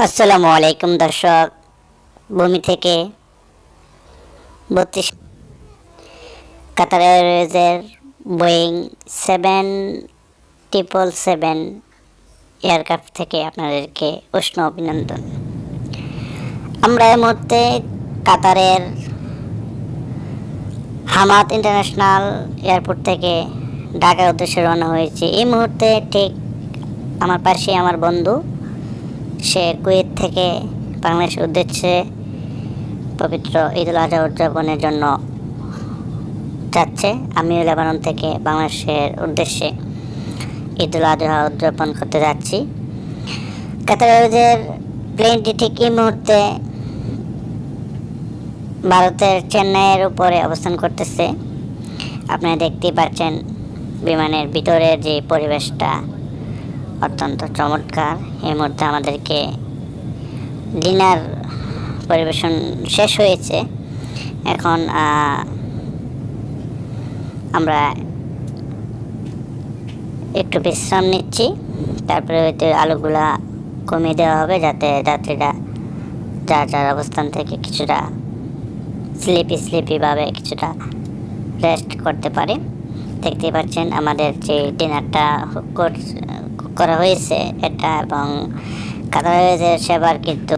আসসালামু আলাইকুম, দর্শক। ভূমি থেকে বত্রিশ Qatar এয়ারওয়েজের Boeing seven, triple seven aircraft থেকে আপনাদেরকে উষ্ণ অভিনন্দন। আমরা এই মুহূর্তে কাতারের হামাদ ইন্টারন্যাশনাল এয়ারপোর্ট থেকে ঢাকার উদ্দেশ্যে রওনা হয়েছি। এই মুহূর্তে ঠিক আমার পাশে আমার বন্ধু সে কুয়েত থেকে বাংলাদেশের উদ্দেশ্যে পবিত্র ঈদ উল আজহা উদযাপনের জন্য যাচ্ছে। আমিও লেবানন থেকে বাংলাদেশের উদ্দেশ্যে ঈদ উল আজহা উদযাপন করতে যাচ্ছি। কাতার এয়ারওয়েজের প্লেনটি ঠিক এই মুহূর্তে ভারতের চেন্নাইয়ের উপরে অবস্থান করতেছে। আপনারা দেখতেই পাচ্ছেন বিমানের ভিতরের যে পরিবেশটা অত্যন্ত চমৎকার। এই মুহূর্তে আমাদেরকে ডিনার পরিবেশন শেষ হয়েছে। এখন আমরা একটু বিশ্রাম নিচ্ছি। তারপরে হয়তো আলুগুলা কমিয়ে দেওয়া হবে যাতে যাত্রীরা যার যার অবস্থান থেকে কিছুটা স্লিপি স্লিপিভাবে কিছুটা রেস্ট করতে পারে। দেখতে পাচ্ছেন আমাদের যে ডিনারটা করা হয়েছে এটা এবং কাতার হয়েছে সেবার কিন্তু